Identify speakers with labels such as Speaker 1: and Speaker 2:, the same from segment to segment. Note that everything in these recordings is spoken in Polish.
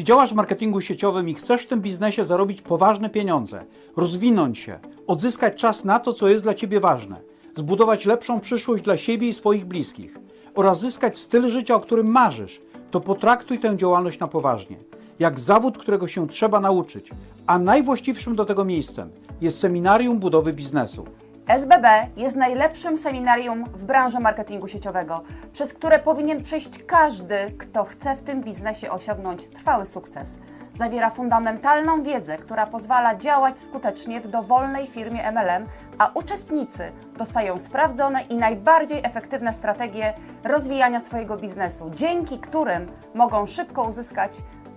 Speaker 1: Jeśli działasz w marketingu sieciowym i chcesz w tym biznesie zarobić poważne pieniądze, rozwinąć się, odzyskać czas na to, co jest dla Ciebie ważne, zbudować lepszą przyszłość dla siebie i swoich bliskich oraz zyskać styl życia, o którym marzysz, to potraktuj tę działalność na poważnie, jak zawód, którego się trzeba nauczyć, a najwłaściwszym do tego miejscem jest seminarium budowy biznesu.
Speaker 2: SBB jest najlepszym seminarium w branży marketingu sieciowego, przez które powinien przejść każdy, kto chce w tym biznesie osiągnąć trwały sukces. Zawiera fundamentalną wiedzę, która pozwala działać skutecznie w dowolnej firmie MLM, a uczestnicy dostają sprawdzone i najbardziej efektywne strategie rozwijania swojego biznesu, dzięki którym mogą szybko uzyskać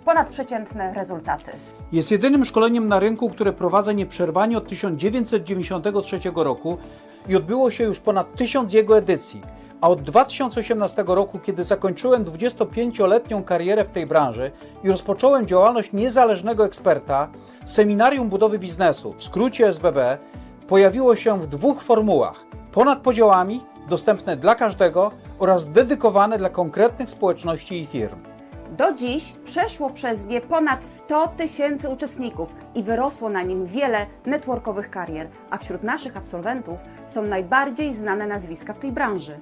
Speaker 2: ponadprzeciętne rezultaty.
Speaker 1: Jest jedynym szkoleniem na rynku, które prowadzę nieprzerwanie od 1993 roku i odbyło się już ponad tysiąc jego edycji. A od 2018 roku, kiedy zakończyłem 25-letnią karierę w tej branży i rozpocząłem działalność niezależnego eksperta, seminarium budowy biznesu, w skrócie SBB, pojawiło się w dwóch formułach: ponad podziałami, dostępne dla każdego oraz dedykowane dla konkretnych społeczności i firm.
Speaker 2: Do dziś przeszło przez nie ponad 100 tysięcy uczestników i wyrosło na nim wiele networkowych karier, a wśród naszych absolwentów są najbardziej znane nazwiska w tej branży.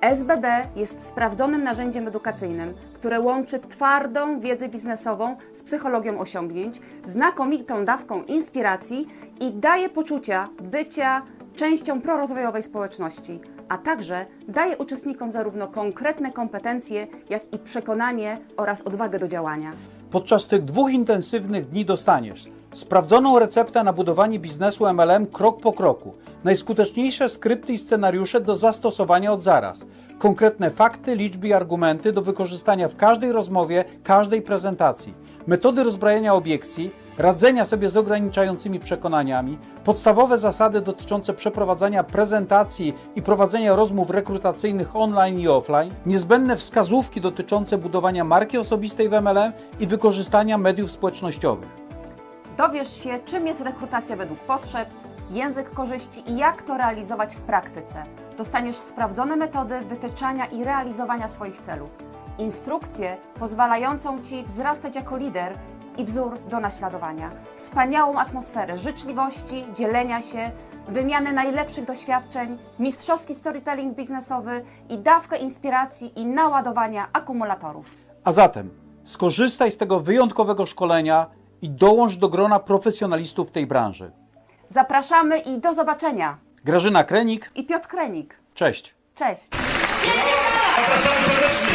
Speaker 2: SBB jest sprawdzonym narzędziem edukacyjnym, które łączy twardą wiedzę biznesową z psychologią osiągnięć, znakomitą dawką inspiracji i daje poczucia bycia częścią prorozwojowej społeczności, a także daje uczestnikom zarówno konkretne kompetencje, jak i przekonanie oraz odwagę do działania.
Speaker 1: Podczas tych dwóch intensywnych dni dostaniesz sprawdzoną receptę na budowanie biznesu MLM krok po kroku, najskuteczniejsze skrypty i scenariusze do zastosowania od zaraz, konkretne fakty, liczby i argumenty do wykorzystania w każdej rozmowie, każdej prezentacji, metody rozbrajania obiekcji, radzenia sobie z ograniczającymi przekonaniami, podstawowe zasady dotyczące przeprowadzania prezentacji i prowadzenia rozmów rekrutacyjnych online i offline, niezbędne wskazówki dotyczące budowania marki osobistej w MLM i wykorzystania mediów społecznościowych.
Speaker 2: Dowiesz się, czym jest rekrutacja według potrzeb, język korzyści i jak to realizować w praktyce. Dostaniesz sprawdzone metody wytyczania i realizowania swoich celów, instrukcję pozwalającą Ci wzrastać jako lider i wzór do naśladowania, wspaniałą atmosferę życzliwości, dzielenia się, wymiany najlepszych doświadczeń, mistrzowski storytelling biznesowy i dawkę inspiracji i naładowania akumulatorów.
Speaker 1: A zatem skorzystaj z tego wyjątkowego szkolenia i dołącz do grona profesjonalistów w tej branży.
Speaker 2: Zapraszamy i do zobaczenia.
Speaker 1: Grażyna Krenik,
Speaker 2: I Piotr Krenik.
Speaker 1: cześć.
Speaker 2: Cześć.
Speaker 3: Zapraszamy serdecznie.